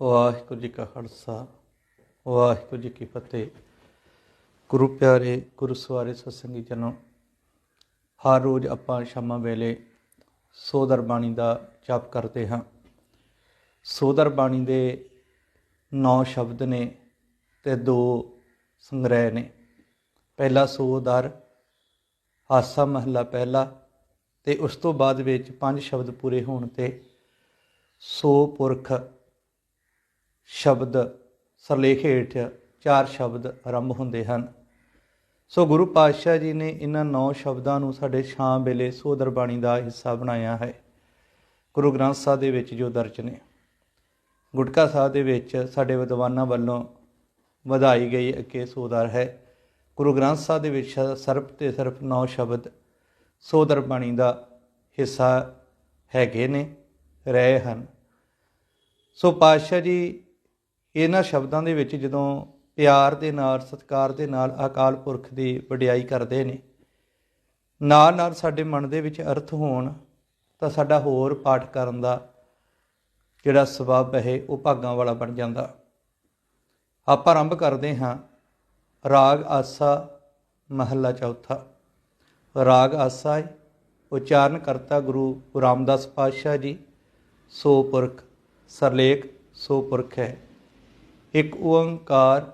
ਵਾਹਿਗੁਰੂ ਜੀ ਕਾ ਖਾਲਸਾ, ਵਾਹਿਗੁਰੂ ਜੀ ਕੀ ਫਤਿਹ। ਗੁਰੂ ਪਿਆਰੇ, ਗੁਰੂ ਸਵਾਰੇ ਸਤਸੰਗੀ ਜਨੋ, ਹਰ ਰੋਜ਼ ਆਪਾਂ ਸ਼ਾਮਾਂ ਵੇਲੇ ਸੋਦਰ ਬਾਣੀ ਦਾ ਜਾਪ ਕਰਦੇ ਹਾਂ। ਸੋਦਰ ਬਾਣੀ ਦੇ 9 ਸ਼ਬਦ ਨੇ ਤੇ ਦੋ ਸੰਗ੍ਰਹਿ ਨੇ। ਪਹਿਲਾ ਸੋਦਰ, ਹਾਸਾ ਮਹਲਾ ਪਹਿਲਾ ਤੇ ਉਸ ਤੋਂ ਬਾਅਦ ਵਿੱਚ ਪੰਜ ਸ਼ਬਦ ਪੂਰੇ ਹੋਣ ਤੇ ਸੋ ਪੁਰਖ ਸ਼ਬਦ ਸਰਲੇਖ ਹੇਠ ਚਾਰ ਸ਼ਬਦ ਆਰੰਭ ਹੁੰਦੇ ਹਨ। ਸੋ ਗੁਰੂ ਪਾਤਸ਼ਾਹ ਜੀ ਨੇ ਇਹਨਾਂ ਨੌ ਸ਼ਬਦਾਂ ਨੂੰ ਸਾਡੇ ਸ਼ਾਮ ਵੇਲੇ ਸੋਦਰ ਬਾਣੀ ਦਾ ਹਿੱਸਾ ਬਣਾਇਆ ਹੈ। ਗੁਰੂ ਗ੍ਰੰਥ ਸਾਹਿਬ ਦੇ ਵਿੱਚ ਜੋ ਦਰਜ ਨੇ। ਗੁਟਕਾ ਸਾਹਿਬ ਦੇ ਵਿੱਚ ਸਾਡੇ ਵਿਦਵਾਨਾਂ ਵੱਲੋਂ ਵਧਾਈ ਗਈ ਅੱਗੇ ਸੋਦਰ ਹੈ। ਗੁਰੂ ਗ੍ਰੰਥ ਸਾਹਿਬ ਦੇ ਵਿੱਚ ਸਰਪ ਤੇ ਸਿਰਫ ਨੌ ਸ਼ਬਦ ਸੋਦਰ ਬਾਣੀ ਦਾ ਹਿੱਸਾ ਹੈਗੇ ਨੇ, ਰਹੇ ਹਨ। ਸੋ ਪਾਤਸ਼ਾਹ ਜੀ ਇਹਨਾਂ ਸ਼ਬਦਾਂ ਦੇ ਵਿੱਚ ਜਦੋਂ ਪਿਆਰ ਦੇ ਨਾਲ, ਸਤਿਕਾਰ ਦੇ ਨਾਲ ਅਕਾਲ ਪੁਰਖ ਦੀ ਵਡਿਆਈ ਕਰਦੇ ਨੇ, ਨਾਲ ਨਾਲ ਸਾਡੇ ਮਨ ਦੇ ਵਿੱਚ ਅਰਥ ਹੋਣ, ਤਾਂ ਸਾਡਾ ਹੋਰ ਪਾਠ ਕਰਨ ਦਾ ਜਿਹੜਾ ਸਬਬ ਹੈ, ਉਹ ਭਾਗਾਂ ਵਾਲਾ ਬਣ ਜਾਂਦਾ। ਆਪਾਂ ਆਰੰਭ ਕਰਦੇ ਹਾਂ, ਰਾਗ ਆਸਾ ਮਹੱਲਾ ਚੌਥਾ। ਰਾਗ ਆਸਾ ਹੈ ਉਚਾਰਨ ਕਰਤਾ ਗੁਰੂ ਰਾਮਦਾਸ ਪਾਤਸ਼ਾਹ ਜੀ, ਸੋ ਪੁਰਖ, ਸਰਲੇਖ ਸੋ ਪੁਰਖ ਹੈ। ਇੱਕ ਓੰਕਾਰ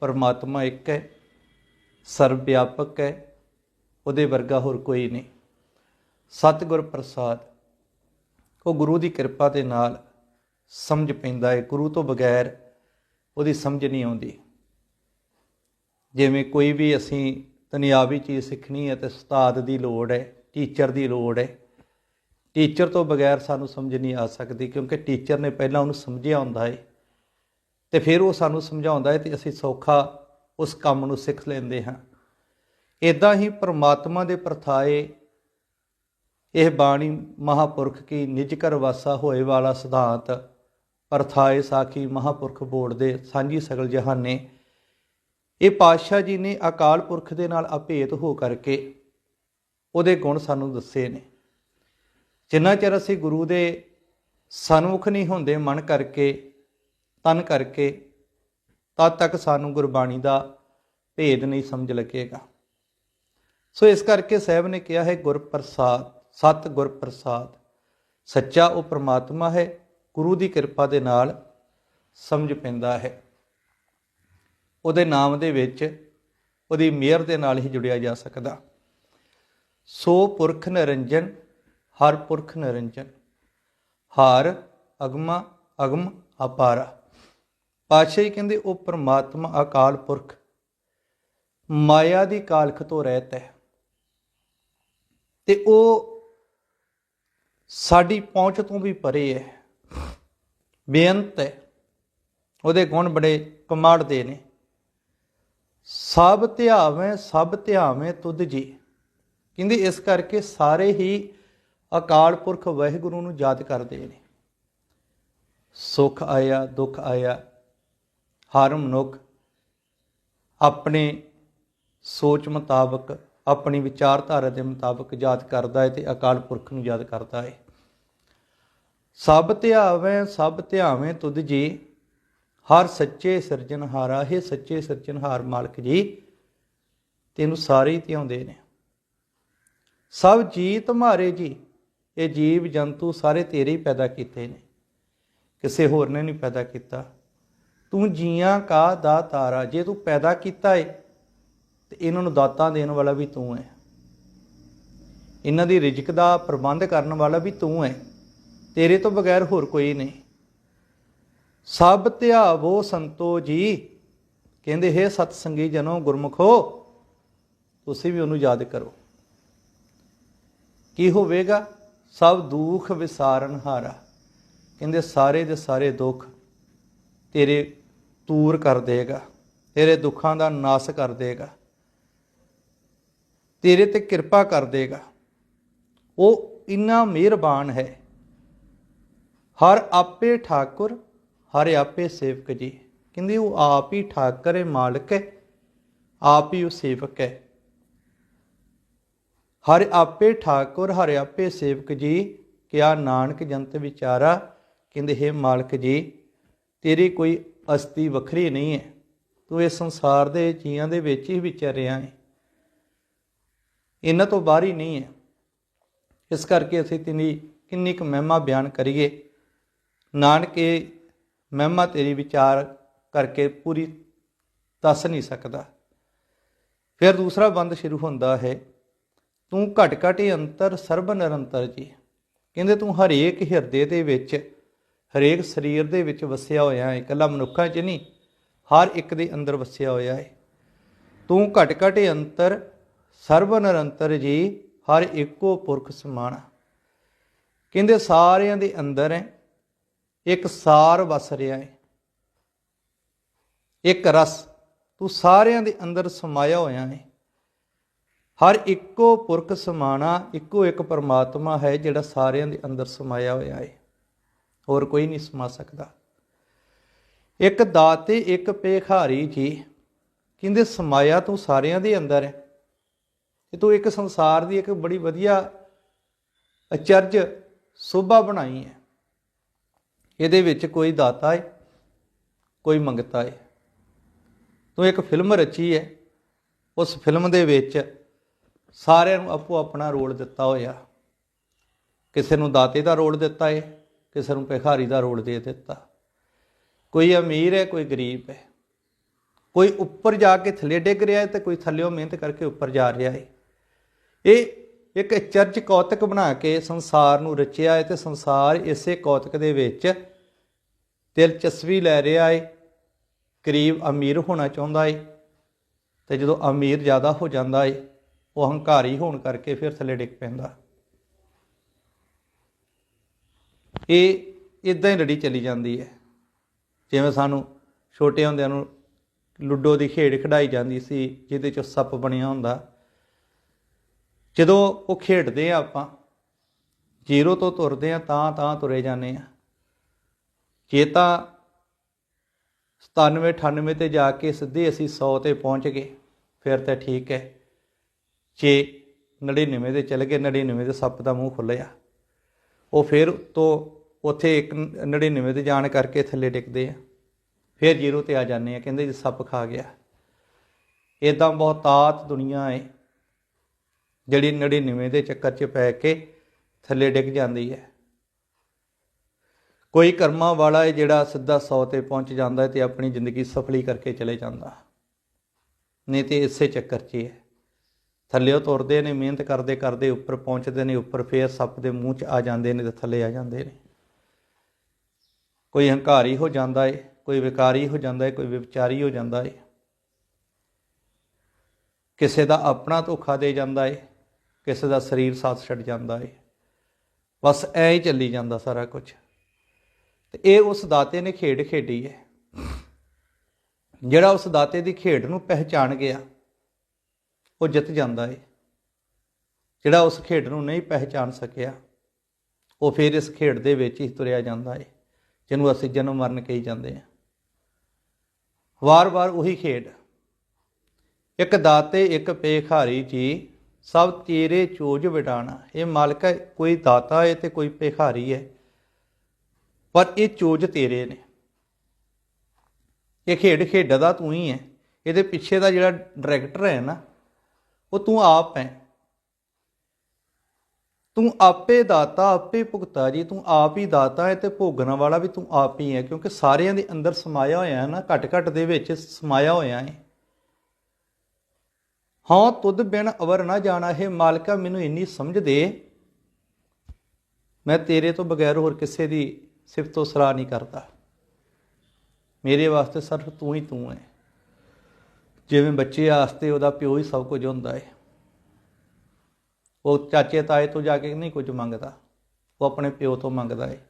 ਪਰਮਾਤਮਾ ਇੱਕ ਹੈ ਸਰਵ ਵਿਆਪਕ ਹੈ, ਉਹਦੇ ਵਰਗਾ ਹੋਰ ਕੋਈ ਨਹੀਂ। ਸਤਿਗੁਰ ਪ੍ਰਸਾਦ, ਉਹ ਗੁਰੂ ਦੀ ਕਿਰਪਾ ਦੇ ਨਾਲ ਸਮਝ ਪੈਂਦਾ ਹੈ। ਗੁਰੂ ਤੋਂ ਬਗੈਰ ਉਹਦੀ ਸਮਝ ਨਹੀਂ ਆਉਂਦੀ। ਜਿਵੇਂ ਕੋਈ ਵੀ ਅਸੀਂ ਦੁਨਿਆਵੀ ਚੀਜ਼ ਸਿੱਖਣੀ ਹੈ ਤੇ ਉਸਤਾਦ ਦੀ ਲੋੜ ਹੈ, ਟੀਚਰ ਦੀ ਲੋੜ ਹੈ, ਟੀਚਰ ਤੋਂ ਬਗੈਰ ਸਾਨੂੰ ਸਮਝ ਨਹੀਂ ਆ ਸਕਦੀ ਕਿਉਂਕਿ ਟੀਚਰ ਨੇ ਪਹਿਲਾਂ ਉਹਨੂੰ ਸਮਝਿਆ ਹੁੰਦਾ ਹੈ। ਤੇ ਫਿਰ ਉਹ ਸਾਨੂੰ ਸਮਝਾਉਂਦਾ ਹੈ ਤੇ ਅਸੀਂ ਸੌਖਾ ਉਸ ਕੰਮ ਨੂੰ ਸਿੱਖ ਲੈਂਦੇ ਹਾਂ। ਇਦਾਂ ਹੀ ਪ੍ਰਮਾਤਮਾ ਦੇ ਪ੍ਰਥਾਏ ਇਹ ਬਾਣੀ ਮਹਾਪੁਰਖ ਕੀ ਨਿਜ ਕਰ ਵਾਸਾ ਹੋਏ ਵਾਲਾ ਸਿਧਾਂਤ ਪ੍ਰਥਾਏ ਸਾਖੀ ਮਹਾਪੁਰਖ ਬੋੜ ਦੇ ਸਾਂਝੀ ਸਗਲ ਜਹਾਨੇ। ਇਹ ਪਾਤਸ਼ਾਹ ਜੀ ਨੇ ਅਕਾਲ ਪੁਰਖ ਦੇ ਨਾਲ ਅਭੇਦ ਹੋ ਕਰਕੇ ਉਹਦੇ ਗੁਣ ਸਾਨੂੰ ਦੱਸੇ ਨੇ। ਜਿੰਨਾ ਚਿਰ ਅਸੀਂ ਗੁਰੂ ਦੇ ਸਨਮੁਖ ਨਹੀਂ ਹੁੰਦੇ ਮਨ ਕਰਕੇ ਤਨ ਕਰਕੇ ਤਦ ਤੱਕ ਸਾਨੂੰ ਗੁਰਬਾਣੀ ਦਾ ਭੇਦ ਨਹੀਂ ਸਮਝ ਲੱਗੇਗਾ। ਸੋ ਇਸ ਕਰਕੇ ਸਾਹਿਬ ਨੇ ਕਿਹਾ ਹੈ ਗੁਰ ਪ੍ਰਸਾਦ ਸਤ ਗੁਰ ਪ੍ਰਸਾਦ ਸੱਚਾ ਉਹ ਪ੍ਰਮਾਤਮਾ ਹੈ, ਗੁਰੂ ਦੀ ਕਿਰਪਾ ਦੇ ਨਾਲ ਸਮਝ ਪੈਂਦਾ ਹੈ। ਉਹਦੇ ਨਾਮ ਦੇ ਵਿੱਚ ਉਹਦੀ ਮਿਹਰ ਦੇ ਨਾਲ ਹੀ ਜੁੜਿਆ ਜਾ ਸਕਦਾ। ਸੋ ਪੁਰਖ ਨਿਰੰਜਨ, ਹਰ ਪੁਰਖ ਨਿਰੰਜਨ, ਹਾਰ ਅਗਮਾ ਅਗਮ ਅਪਾਰਾ। ਪਾਤਸ਼ਾਹ ਜੀ ਕਹਿੰਦੇ, ਉਹ ਪ੍ਰਮਾਤਮਾ ਅਕਾਲ ਪੁਰਖ, ਮਾਇਆ ਦੀ ਕਾਲਖ ਤੋਂ ਰਹਿਤ ਹੈ। ਤੇ ਉਹ ਸਾਡੀ ਪਹੁੰਚ ਤੋਂ ਵੀ ਪਰੇ ਹੈ। ਬੇਅੰਤ ਹੈ। ਉਹਦੇ ਗੁਣ ਬੜੇ ਕਮਾਲ ਦੇ ਨੇ। ਸਭ ਧਿਆਵੇਂ ਸਭ ਧਿਆਵੇਂ ਤੁਧ ਜੀ। ਕਹਿੰਦੇ, ਇਸ ਕਰਕੇ ਸਾਰੇ ਹੀ ਅਕਾਲ ਪੁਰਖ ਵਾਹਿਗੁਰੂ ਨੂੰ ਯਾਦ ਕਰਦੇ ਨੇ। ਸੁਖ ਆਇਆ, ਦੁੱਖ ਆਇਆ ਹਰ ਮਨੁੱਖ ਆਪਣੇ ਸੋਚ ਮੁਤਾਬਕ, ਆਪਣੀ ਵਿਚਾਰਧਾਰਾ ਦੇ ਮੁਤਾਬਕ ਯਾਦ ਕਰਦਾ ਹੈ ਤੇ ਅਕਾਲ ਪੁਰਖ ਨੂੰ ਯਾਦ ਕਰਦਾ ਹੈ। ਸਭ ਧਿਆਵੇਂ ਸਭ ਧਿਆਵੇਂ ਤੁਧ ਜੀ, ਹਰ ਸੱਚੇ ਸਿਰਜਣਹਾਰਾ ਹੈ ਸੱਚੇ ਸਿਰਜਣਹਾਰ ਮਾਲਕ ਜੀ, ਤੈਨੂੰ ਸਾਰੇ ਹੀ ਧਿਆਉਂਦੇ ਨੇ। ਸਭ ਜੀ ਤੁਮਾਰੇ ਜੀ, ਇਹ ਜੀਵ ਜੰਤੂ ਸਾਰੇ ਤੇਰੇ ਹੀ ਪੈਦਾ ਕੀਤੇ ਨੇ। ਕਿਸੇ ਹੋਰ ਨੇ ਨਹੀਂ ਪੈਦਾ ਕੀਤਾ। ਤੂੰ ਜੀਆਂ ਕਾ ਦਾਤਾਰਾ ਜੇ ਤੂੰ ਪੈਦਾ ਕੀਤਾ ਏ, ਤੇ ਇਹਨਾਂ ਨੂੰ ਦਾਤਾਂ ਦੇਣ ਵਾਲਾ ਵੀ ਤੂੰ ਹੈ ਇਹਨਾਂ ਦੀ ਰਿਜ਼ਕ ਦਾ ਪ੍ਰਬੰਧ ਕਰਨ ਵਾਲਾ ਵੀ ਤੂੰ ਹੈ ਤੇਰੇ ਤੋਂ ਬਗੈਰ ਹੋਰ ਕੋਈ ਨਹੀਂ। ਸਭ ਧਿਆਵੋ ਸੰਤੋ ਜੀ। ਕਹਿੰਦੇ, ਹੈ ਸਤ ਸੰਗੀ ਜਨੋ, ਗੁਰਮੁਖੋ, ਤੁਸੀਂ ਵੀ ਉਹਨੂੰ ਯਾਦ ਕਰੋ। ਕੀ ਹੋਵੇਗਾ? ਸਭ ਦੁੱਖ ਵਿਸਾਰਨ ਹਾਰਾ। ਕਹਿੰਦੇ, ਸਾਰੇ ਦੇ ਸਾਰੇ ਦੁੱਖ ਤੇਰੇ ਦੂਰ ਕਰ ਦੇਗਾ, ਤੇਰੇ ਦੁੱਖਾਂ ਦਾ ਨਾਸ ਕਰ ਦੇਗਾ, ਤੇਰੇ ਤੇ ਕਿਰਪਾ ਕਰ ਦੇਗਾ। ਉਹ ਇੰਨਾ ਮਿਹਰਬਾਨ ਹੈ। ਹਰ ਆਪੇ ਠਾਕੁਰ, ਹਰ ਆਪੇ ਸੇਵਕ ਜੀ। ਕਹਿੰਦੇ ਉਹ ਆਪ ਹੀ ਠਾਕਰ ਹੈ ਮਾਲਕ ਹੈ, ਆਪ ਹੀ ਉਹ ਸੇਵਕ ਹੈ। ਹਰ ਆਪੇ ਠਾਕੁਰ, ਹਰ ਆਪੇ ਸੇਵਕ ਜੀ, ਕਿਆ ਨਾਨਕ ਜੰਤ ਵਿਚਾਰਾ, ਕਹਿੰਦੇ ਹੈ ਮਾਲਕ ਜੀ, ਤੇਰੀ ਕੋਈ ਅਸਤੀ ਵੱਖਰੀ ਨਹੀਂ ਹੈ। ਤੂੰ ਇਸ ਸੰਸਾਰ ਦੇ ਜੀਆਂ ਦੇ ਵਿੱਚ ਹੀ ਵਿਚਰਿਆ ਹੈ ਇਹਨਾਂ ਤੋਂ ਬਾਹਰ ਹੀ ਨਹੀਂ ਹੈ। ਇਸ ਕਰਕੇ ਅਸੀਂ ਤੇਰੀ ਕਿੰਨੀ ਕੁ ਮਹਿਮਾ ਬਿਆਨ ਕਰੀਏ। ਨਾਨਕੇ ਮਹਿਮਾ ਤੇਰੀ ਵਿਚਾਰ ਕਰਕੇ ਪੂਰੀ ਦੱਸ ਨਹੀਂ ਸਕਦਾ। ਫਿਰ ਦੂਸਰਾ ਬੰਦ ਸ਼ੁਰੂ ਹੁੰਦਾ ਹੈ, ਤੂੰ ਘਟ ਘਟ ਹੀ ਅੰਤਰ, ਸਰਬ ਨਿਰੰਤਰ ਜੀ। ਕਹਿੰਦੇ ਤੂੰ ਹਰੇਕ ਹਿਰਦੇ ਦੇ ਵਿੱਚ ਹਰੇਕ ਸਰੀਰ ਦੇ ਵਿੱਚ ਵਸਿਆ ਹੋਇਆ ਹੈ, ਇਕੱਲਾ ਮਨੁੱਖਾਂ 'ਚ ਨਹੀਂ, ਹਰ ਇੱਕ ਦੇ ਅੰਦਰ ਵਸਿਆ ਹੋਇਆ ਹੈ। ਤੂੰ ਘਟ ਘਟ ਅੰਤਰ ਸਰਬ ਨਿਰੰਤਰ ਜੀ, ਹਰ ਇੱਕੋ ਪੁਰਖ ਸਮਾਨ ਕਹਿੰਦੇ ਸਾਰਿਆਂ ਦੇ ਅੰਦਰ ਹੈ, ਇੱਕ ਸਾਰ ਵਸ ਰਿਹਾ ਹੈ, ਇੱਕ ਰਸ। ਤੂੰ ਸਾਰਿਆਂ ਦੇ ਅੰਦਰ ਸਮਾਇਆ ਹੋਇਆ ਹੈ। ਹਰ ਇੱਕੋ ਪੁਰਖ ਸਮਾਣਾ ਇੱਕੋ ਇੱਕ ਪਰਮਾਤਮਾ ਹੈ ਜਿਹੜਾ ਸਾਰਿਆਂ ਦੇ ਅੰਦਰ ਸਮਾਇਆ ਹੋਇਆ ਹੈ। ਹੋਰ ਕੋਈ ਨਹੀਂ ਸਮਾ ਸਕਦਾ। ਇੱਕ ਦਾਤੇ, ਇੱਕ ਪੇਖਾਰੀ ਜੀ ਕਹਿੰਦੇ, ਸਮਾਇਆ ਤੂੰ ਸਾਰਿਆਂ ਦੇ ਅੰਦਰ ਹੈ। ਤੇ ਤੂੰ ਇੱਕ ਸੰਸਾਰ ਦੀ ਇੱਕ ਬੜੀ ਵਧੀਆ ਅਚਰਜ ਸੋਭਾ ਬਣਾਈ ਹੈ। ਇਹਦੇ ਵਿੱਚ ਕੋਈ ਦਾਤਾ ਹੈ, ਕੋਈ ਮੰਗਤਾ ਹੈ। ਤੂੰ ਇੱਕ ਫਿਲਮ ਰਚੀ ਹੈ। ਉਸ ਫਿਲਮ ਦੇ ਵਿੱਚ ਸਾਰਿਆਂ ਨੂੰ ਆਪੋ ਆਪਣਾ ਰੋਲ ਦਿੱਤਾ ਹੋਇਆ। ਕਿਸੇ ਨੂੰ ਦਾਤੇ ਦਾ ਰੋਲ ਦਿੱਤਾ ਹੈ ਕਿਸੇ ਨੂੰ ਭਿਖਾਰੀ ਦਾ ਰੋਲ ਦੇ ਦਿੱਤਾ। ਕੋਈ ਅਮੀਰ ਹੈ, ਕੋਈ ਗਰੀਬ ਹੈ। ਕੋਈ ਉੱਪਰ ਜਾ ਕੇ ਥੱਲੇ ਡਿੱਗ ਰਿਹਾ ਹੈ ਤੇ ਕੋਈ ਥੱਲਿਓਂ ਮਿਹਨਤ ਕਰਕੇ ਉੱਪਰ ਜਾ ਰਿਹਾ ਹੈ। ਇਹ ਇੱਕ ਚਰਚ ਕੌਤਕ ਬਣਾ ਕੇ ਸੰਸਾਰ ਨੂੰ ਰਚਿਆ ਹੈ ਤੇ ਸੰਸਾਰ ਇਸੇ ਕੌਤਕ ਦੇ ਵਿੱਚ ਦਿਲਚਸਪੀ ਲੈ ਰਿਹਾ ਹੈ। ਗਰੀਬ ਅਮੀਰ ਹੋਣਾ ਚਾਹੁੰਦਾ ਹੈ ਤੇ ਜਦੋਂ ਅਮੀਰ ਜ਼ਿਆਦਾ ਹੋ ਜਾਂਦਾ ਹੈ, ਉਹ ਹੰਕਾਰੀ ਹੋਣ ਕਰਕੇ ਫਿਰ ਥੱਲੇ ਡਿੱਗ ਪੈਂਦਾ। ਇਹ ਇਦਾਂ ਹੀ ਲੜੀ ਚਲੀ ਜਾਂਦੀ ਹੈ। ਜਿਵੇਂ ਸਾਨੂੰ ਛੋਟੇ ਹੁੰਦਿਆਂ ਨੂੰ ਲੁੱਡੋ ਦੀ ਖੇਡ ਖਿਡਾਈ ਜਾਂਦੀ ਸੀ, ਜਿਹਦੇ ਚ ਸੱਪ ਬਣਿਆ ਹੁੰਦਾ। ਜਦੋਂ ਉਹ ਖੇਡਦੇ ਆ ਆਪਾਂ, ਜ਼ੀਰੋ ਤੋਂ ਤੁਰਦੇ ਆ, ਤਾਂ ਤਾਂ ਤੁਰੇ ਜਾਂਦੇ ਆ। ਜੇ ਤਾਂ 97 98 ਤੇ ਜਾ ਕੇ ਸਿੱਧੇ ਅਸੀਂ 100 ਤੇ ਪਹੁੰਚ ਗਏ, ਫਿਰ ਤਾਂ ਠੀਕ ਹੈ। ਜੇ 99 ਤੇ ਚਲੇ ਗਏ 99 ਤੇ ਸੱਪ ਦਾ ਮੂੰਹ ਖੁੱਲਿਆ ਉਹ ਫਿਰ ਤੋਂ ਉੱਥੇ ਇੱਕ 99 ਤੇ ਜਾਣ ਕਰਕੇ ਥੱਲੇ ਡਿੱਗਦੇ ਆ। ਫਿਰ ਜ਼ੀਰੋ ਤੇ ਆ ਜਾਂਦੇ ਆ, ਕਹਿੰਦੇ ਜੀ ਸੱਪ ਖਾ ਗਿਆ। ਇਦਾਂ ਬਹੁਤਾਤ ਦੁਨੀਆ ਹੈ ਜਿਹੜੀ 99 ਦੇ ਚੱਕਰ 'ਚ ਪੈ ਕੇ ਥੱਲੇ ਡਿੱਗ ਜਾਂਦੀ ਹੈ ਕੋਈ ਕਰਮਾਂ ਵਾਲਾ ਹੈ ਜਿਹੜਾ ਸਿੱਧਾ 100 ਤੇ ਪਹੁੰਚ ਜਾਂਦਾ ਹੈ ਤੇ ਆਪਣੀ ਜ਼ਿੰਦਗੀ ਸਫਲੀ ਕਰਕੇ ਚਲੇ ਜਾਂਦਾ। ਨਹੀਂ ਤੇ ਇਸੇ ਚੱਕਰ 'ਚ ਹੈ ਹੈ ਥੱਲੇੋਂ ਤੁਰਦੇ ਨੇ, ਮਿਹਨਤ ਕਰਦੇ ਕਰਦੇ ਉੱਪਰ ਪਹੁੰਚਦੇ ਨੇ, ਉੱਪਰ ਫੇਰ ਸੱਪ ਦੇ ਮੂੰਹ 'ਚ ਆ ਜਾਂਦੇ ਨੇ ਤੇ ਥੱਲੇ ਆ ਜਾਂਦੇ ਨੇ। ਕੋਈ ਹੰਕਾਰੀ ਹੋ ਜਾਂਦਾ ਏ, ਕੋਈ ਵਿਕਾਰੀ ਹੋ ਜਾਂਦਾ ਏ, ਕੋਈ ਵਿਚਾਰੀ ਹੋ ਜਾਂਦਾ ਏ। ਕਿਸੇ ਦਾ ਆਪਣਾ ਧੋਖਾ ਦੇ ਜਾਂਦਾ ਏ, ਕਿਸੇ ਦਾ ਸਰੀਰ ਸਾਥ ਛੱਡ ਜਾਂਦਾ ਏ। ਬਸ ਐ ਹੀ ਚੱਲੀ ਜਾਂਦਾ ਸਾਰਾ ਕੁਝ ਤੇ ਇਹ ਉਸ ਦਾਤੇ ਨੇ ਖੇਡ ਖੇਡੀ ਹੈ ਜਿਹੜਾ ਉਸ ਦਾਤੇ ਦੀ ਖੇਡ ਨੂੰ ਪਹਿਚਾਣ ਗਿਆ ਉਹ ਜਿੱਤ ਜਾਂਦਾ ਏ। ਜਿਹੜਾ ਉਸ ਖੇਡ ਨੂੰ ਨਹੀਂ ਪਹਿਚਾਨ ਸਕਿਆ, ਉਹ ਫਿਰ ਇਸ ਖੇਡ ਦੇ ਵਿੱਚ ਹੀ ਤੁਰਿਆ ਜਾਂਦਾ ਏ, ਜਿਹਨੂੰ ਅਸੀਂ ਜਨਮ ਮਰਨ ਕਹੀ ਜਾਂਦੇ ਹਾਂ ਵਾਰ-ਵਾਰ ਉਹੀ ਖੇਡ। ਇੱਕ ਦਾਤੇ, ਇੱਕ ਪੇਖਾਰੀ ਜੀ ਸਭ ਤੇਰੇ ਚੋਜ ਵਿਡਾਣਾ। ਇਹ ਮਾਲਕ ਹੈ, ਕੋਈ ਦਾਤਾ ਹੈ ਤੇ ਕੋਈ ਪੇਖਾਰੀ ਹੈ, ਪਰ ਇਹ ਚੋਜ ਤੇਰੇ ਨੇ। ਇਹ ਖੇਡ ਖੇਡਦਾ ਤੂੰ ਹੀ ਹੈ। ਇਹਦੇ ਪਿੱਛੇ ਦਾ ਜਿਹੜਾ ਡਾਇਰੈਕਟਰ ਹੈ ਨਾ ਉਹ ਤੂੰ ਆਪ ਹੈ। ਤੂੰ ਆਪੇ ਦਾਤਾ, ਆਪੇ ਭੁਗਤਾ ਜੀ। ਤੂੰ ਆਪ ਹੀ ਦਾਤਾ ਹੈ ਤੇ ਭੋਗਣ ਵਾਲਾ ਵੀ ਤੂੰ ਆਪ ਹੀ ਹੈ, ਕਿਉਂਕਿ ਸਾਰਿਆਂ ਦੇ ਅੰਦਰ ਸਮਾਇਆ ਹੋਇਆ ਹੈ ਨਾ ਘਟ ਘਟ ਦੇ ਵਿੱਚ ਸਮਾਇਆ ਹੋਇਆ ਹੈ। ਹਾਂ, ਤੁਧ ਬਿਨ ਅਵਰ ਨਾ ਜਾਣਾ, ਹੈ ਮਾਲਕਾ, ਮੈਨੂੰ ਇੰਨੀ ਸਮਝ ਦੇ। ਮੈਂ ਤੇਰੇ ਤੋਂ ਬਗੈਰ ਹੋਰ ਕਿਸੇ ਦੀ ਸਿਫਤ ਸਲਾਹ ਨਹੀਂ ਕਰਦਾ। ਮੇਰੇ ਵਾਸਤੇ ਸਿਰਫ ਤੂੰ ਹੀ ਤੂੰ ਹੈ। ਜਿਵੇਂ ਬੱਚੇ ਵਾਸਤੇ ਉਹਦਾ ਪਿਓ ਹੀ ਸਭ ਕੁਝ ਹੁੰਦਾ ਹੈ ਉਹ ਚਾਚੇ ਤਾਏ ਤੋਂ ਜਾ ਕੇ ਨਹੀਂ ਕੁਝ ਮੰਗਦਾ। ਉਹ ਆਪਣੇ ਪਿਓ ਤੋਂ ਮੰਗਦਾ ਹੈ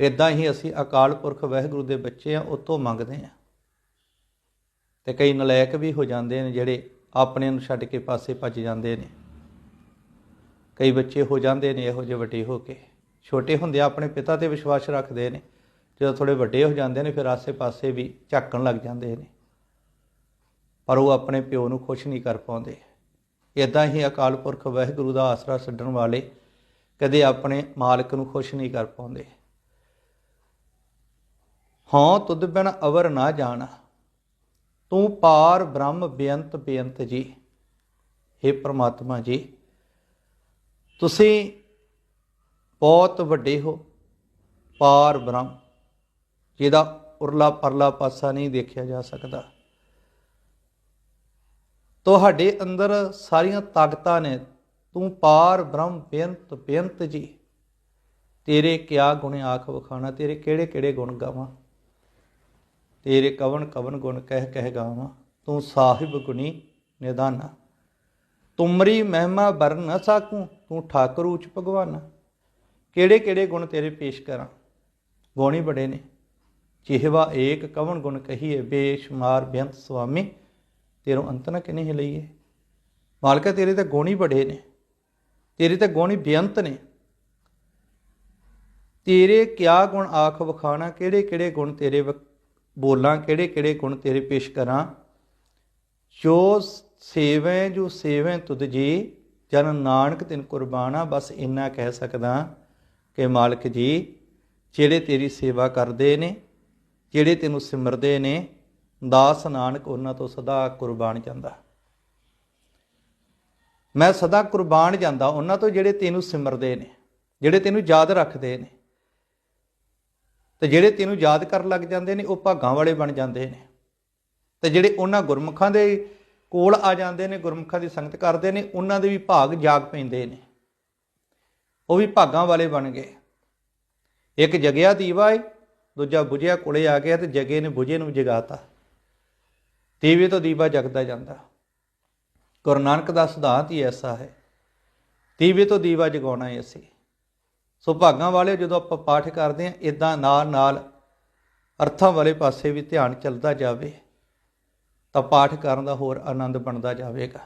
ਇਦਾਂ ਹੀ ਅਸੀਂ ਅਕਾਲ ਪੁਰਖ ਵਾਹਿਗੁਰੂ ਦੇ ਬੱਚੇ ਆ ਉਹ ਤੋਂ ਮੰਗਦੇ ਆ। ਤੇ ਕਈ ਨਲਾਇਕ ਵੀ ਹੋ ਜਾਂਦੇ ਨੇ ਜਿਹੜੇ ਆਪਣੇ ਨੂੰ ਛੱਡ ਕੇ ਪਾਸੇ ਭੱਜ ਜਾਂਦੇ ਨੇ। ਕਈ ਬੱਚੇ ਹੋ ਜਾਂਦੇ ਨੇ ਇਹੋ ਜਿਹੇ ਵੱਡੇ ਹੋ ਕੇ। ਛੋਟੇ ਹੁੰਦੇ ਆਪਣੇ ਪਿਤਾ ਤੇ ਵਿਸ਼ਵਾਸ ਰੱਖਦੇ ਨੇ। ਜਦੋਂ ਥੋੜੇ ਵੱਡੇ ਹੋ ਜਾਂਦੇ ਨੇ, ਫਿਰ ਆਸੇ-ਪਾਸੇ ਵੀ ਝਾਕਣ ਲੱਗ ਜਾਂਦੇ ਨੇ। ਪਰ ਉਹ ਆਪਣੇ ਪਿਓ ਨੂੰ ਖੁਸ਼ ਨਹੀਂ ਕਰ ਪਾਉਂਦੇ। ਇਦਾਂ ਹੀ ਅਕਾਲ ਪੁਰਖ ਵਾਹਿਗੁਰੂ ਦਾ ਆਸਰਾ ਛੱਡਣ ਵਾਲੇ ਕਦੇ ਆਪਣੇ ਮਾਲਕ ਨੂੰ ਖੁਸ਼ ਨਹੀਂ ਕਰ ਪਾਉਂਦੇ। ਹਾਂ, ਤੁਧ ਬਿਨ ਅਵਰ ਨਾ ਜਾਣਾ। ਤੂੰ ਪਾਰ ਬ੍ਰਹਮ ਬੇਅੰਤ ਬੇਅੰਤ ਜੀ। हे ਪ੍ਰਮਾਤਮਾ ਜੀ, ਤੁਸੀਂ ਬਹੁਤ ਵੱਡੇ ਹੋ। ਪਾਰ ਬ੍ਰਹਮ, ਜਿਹਦਾ ਉਰਲਾ ਪਰਲਾ ਪਾਸਾ ਨਹੀਂ ਦੇਖਿਆ ਜਾ ਸਕਦਾ। ਤੁਹਾਡੇ ਅੰਦਰ ਸਾਰੀਆਂ ਤਾਕਤਾਂ ਨੇ। ਤੂੰ ਪਾਰ ਬ੍ਰਹਮ ਬੇਅੰਤ ਬੇਅੰਤ ਜੀ। ਤੇਰੇ ਕਿਆ ਗੁਣ ਆਖ ਵਖਾਣਾ, ਤੇਰੇ ਕਿਹੜੇ ਕਿਹੜੇ ਗੁਣ ਗਾਵਾਂ? ਤੇਰੇ ਕਵਨ ਕਵਨ ਗੁਣ ਕਹਿ ਕਹਿ ਗਾਵਾਂ? ਤੂੰ ਸਾਹਿਬ ਗੁਣੀ ਨਿਦਾਨਾ। ਤੁਮਰੀ ਮਹਿਮਾ ਬਰਨ ਨਾ ਸਾਕੂ, ਤੂੰ ਠਾਕਰ ਉੱਚ ਭਗਵਾਨਾ। ਕਿਹੜੇ ਕਿਹੜੇ ਗੁਣ ਤੇਰੇ ਪੇਸ਼ ਕਰਾਂ? ਗੁਣ ਹੀ ਬੜੇ ਨੇ। ਜਿਹਵਾ ਏਕ ਕਵਨ ਗੁਣ ਕਹੀਏ, ਬੇਸ਼ੁਮਾਰ ਬੇਅੰਤ ਸੁਆਮੀ। ਤੇਰੋਂ ਅੰਤ ਨਾ ਕਿਨੇ ਹੀ ਲਈਏ? ਮਾਲਕਾ, ਤੇਰੇ ਤਾਂ ਗੁਣ ਹੀ ਬੜੇ ਨੇ। ਤੇਰੇ ਤਾਂ ਗੁਣ ਹੀ ਬੇਅੰਤ ਨੇ। ਤੇਰੇ ਕਿਆ ਗੁਣ ਆਖ ਵਖਾਣਾ ਕਿਹੜੇ ਕਿਹੜੇ ਗੁਣ ਤੇਰੇ ਬੋਲਾਂ ਕਿਹੜੇ ਕਿਹੜੇ ਗੁਣ ਤੇਰੇ ਪੇਸ਼ ਕਰਾਂ? ਜੋ ਸੇਵੈ ਜੋ ਸੇਵੈ ਤੁਧ ਜੀ, ਜਨ ਨਾਨਕ ਤਿਨ ਕੁਰਬਾਨਾ, ਬਸ ਇੰਨਾ ਕਹਿ ਸਕਦਾ ਕਿ ਮਾਲਕ ਜੀ, ਜਿਹੜੇ ਤੇਰੀ ਸੇਵਾ ਕਰਦੇ ਨੇ, ਜਿਹੜੇ ਤੈਨੂੰ ਸਿਮਰਦੇ ਨੇ ਦਾਸ ਨਾਨਕ ਉਹਨਾਂ ਤੋਂ ਸਦਾ ਕੁਰਬਾਨ ਜਾਂਦਾ। ਮੈਂ ਸਦਾ ਕੁਰਬਾਨ ਜਾਂਦਾ ਉਹਨਾਂ ਤੋਂ ਜਿਹੜੇ ਤੈਨੂੰ ਸਿਮਰਦੇ ਨੇ, ਜਿਹੜੇ ਤੈਨੂੰ ਯਾਦ ਰੱਖਦੇ ਨੇ। ਤੇ ਜਿਹੜੇ ਤੈਨੂੰ ਯਾਦ ਕਰਨ ਲੱਗ ਜਾਂਦੇ ਨੇ, ਉਹ ਭਾਗਾਂ ਵਾਲੇ ਬਣ ਜਾਂਦੇ ਨੇ। ਤੇ ਜਿਹੜੇ ਉਹਨਾਂ ਗੁਰਮੁਖਾਂ ਦੇ ਕੋਲ ਆ ਜਾਂਦੇ ਨੇ, ਗੁਰਮੁਖਾਂ ਦੀ ਸੰਗਤ ਕਰਦੇ ਨੇ, ਉਹਨਾਂ ਦੇ ਵੀ ਭਾਗ ਜਾਗ ਪੈਂਦੇ ਨੇ। ਉਹ ਵੀ ਭਾਗਾਂ ਵਾਲੇ ਬਣ ਗਏ। ਇੱਕ ਜਗਿਆ ਦੀਵਾ ਏ, ਦੂਜਾ ਬੁਝਿਆ ਕੋਲੇ ਆ ਗਿਆ ਤੇ ਜਗੇ ਨੇ ਬੁਝੇ ਨੂੰ ਜਗਾਤਾ। ਦੀਵੇ ਤੋਂ ਦੀਵਾ ਜਗਦਾ ਜਾਂਦਾ। ਗੁਰੂ ਨਾਨਕ ਦਾ ਸਿਧਾਂਤ ਹੀ ਐਸਾ ਹੈ। ਦੀਵੇ ਤੋਂ ਦੀਵਾ ਜਗਾਉਣਾ ਹੈ ਅਸੀਂ। ਸੋ ਭਾਗਾਂ ਵਾਲੇ ਜਦੋਂ ਆਪਾਂ ਪਾਠ ਕਰਦੇ ਹਾਂ ਇਦਾਂ ਨਾਲ ਨਾਲ ਅਰਥਾਂ ਵਾਲੇ ਪਾਸੇ ਵੀ ਧਿਆਨ ਚੱਲਦਾ ਜਾਵੇ, ਤਾਂ ਪਾਠ ਕਰਨ ਦਾ ਹੋਰ ਆਨੰਦ ਬਣਦਾ ਜਾਵੇਗਾ।